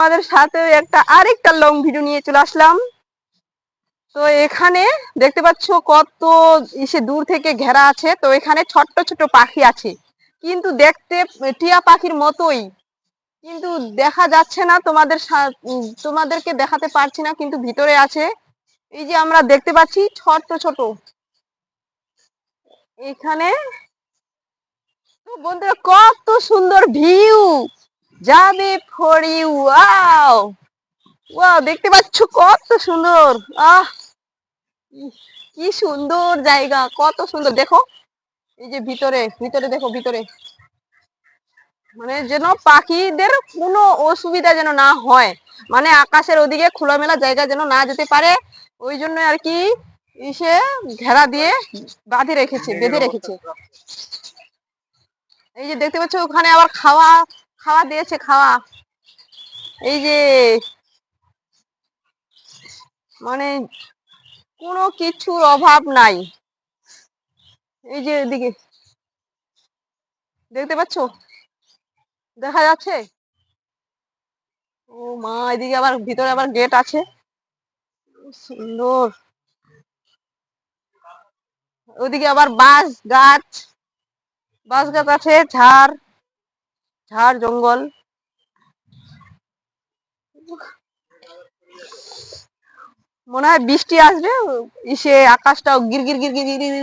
আমাদের সাথে একটা আরেকটা লং ভিডিও নিয়ে চলে আসলাম। তো এখানে দেখতে পাচ্ছ কত ইসে দূর থেকে ঘেরা আছে। তো এখানে ছোট্ট ছোট পাখি আছে। কিন্তু দেখতে টিয়া পাখির মতোই। কিন্তু দেখা যাচ্ছে না তোমাদের তোমাদেরকে দেখাতে পারছি না, কিন্তু ভিতরে আছে। এই যে আমরা দেখতে পাচ্ছি ছোট্ট ছোট। এখানে বন্ধুরা কত সুন্দর ভিউ যাবে ইউ ওয়াও! ওয়াও, দেখতে পাচ্ছ কত সুন্দর! আহ! কি সুন্দর জায়গা, কত সুন্দর! দেখো, এই যে ভিতরে ভিতরে দেখো, ভিতরে। মানে যেন পাখিদের কোনো অসুবিধা যেন না হয়। মানে আকাশের ওদিকে খোলামেলা জায়গা যেন না যেতে পারে। ওই জন্য আর কি ইসে ঘেরা দিয়ে বাঁধে রেখেছে, বেঁধে রেখেছে। এই যে দেখতে পাচ্ছ, ওখানে আবার খাওয়া খাওয়া দিয়েছে, খাওয়া। এই যে মানে কোনো কিছুর অভাব নাই। এই যে এদিকে, দেখতে পাচ্ছ? দেখা যাচ্ছে? ও মা, এদিকে আবার ভিতরে আবার গেট আছে। সুন্দর। ওদিকে আবার বাঁশ গাছ বাঁশ গাছ আছে, ঝাড়। ঝাড় জঙ্গল। মনে হয় বৃষ্টি আসবে, ইসে আকাশটাও গির গির গির গির।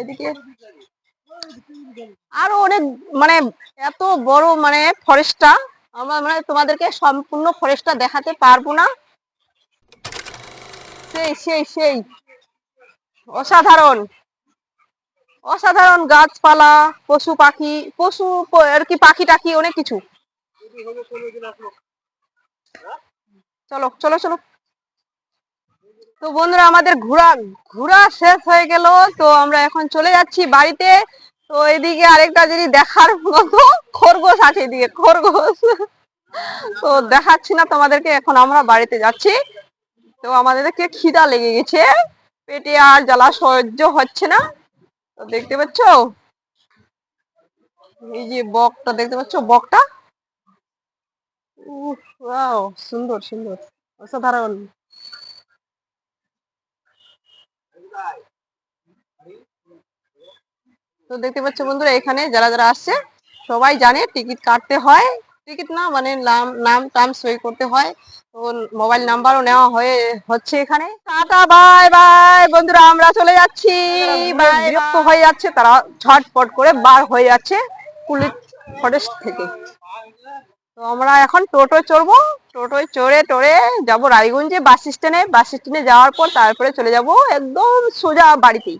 এদিকে আরও অনেক মানে এত বড় মানে ফরেস্টটা, আমরা মানে তোমাদেরকে সম্পূর্ণ ফরেস্টটা দেখাতে পারব না। সেই সেই সেই, অসাধারণ। অসাধারণ গাছপালা, পশু পাখি, পশু আর কি পাখি টাখি, অনেক কিছু। চলো চলো চলো। তো বন্ধুরা, আমাদের ঘোরা ঘোরা শেষ হয়ে গেল। তো আমরা এখন চলে যাচ্ছি বাড়িতে। তো এদিকে আরেকটা যদি দেখার মতো, খরগোশ আছে এদিকে, খরগোশ। তো দেখাচ্ছি না তোমাদেরকে, এখন আমরা বাড়িতে যাচ্ছি। তো আমাদেরকে খিদা লেগে গেছে। পেটে আর জ্বালা সহ্য হচ্ছে না। দেখতে পাচ্ছ? এই যে বকটা, দেখতে পাচ্ছ বকটা? ওয়াও, সুন্দর সুন্দর, অসাধারণ। তো দেখতে পাচ্ছ বন্ধুরা, এখানে যারা যারা আসছে, সবাই জানে টিকিট কাটতে হয়। টিকিট না মানে নাম নাম টাম সই করতে হয়। তো মোবাইল নাম্বারও নেওয়া হয়ে হচ্ছে এখানে। Tata bye bye. বন্ধুরা আমরা চলে যাচ্ছি। বিরক্ত হয়ে যাচ্ছে তারা ঝটপট করে বার হয়ে যাচ্ছে পুলিশ ফরেস্ট থেকে। তো আমরা এখন টোটো চড়বো। টোটোয় চড়ে টড়ে যাব রায়গঞ্জে বাস স্ট্যান্ডে বাস স্ট্যান্ডে যাওয়ার পর তারপরে চলে যাব একদম সোজা বাড়িতেই।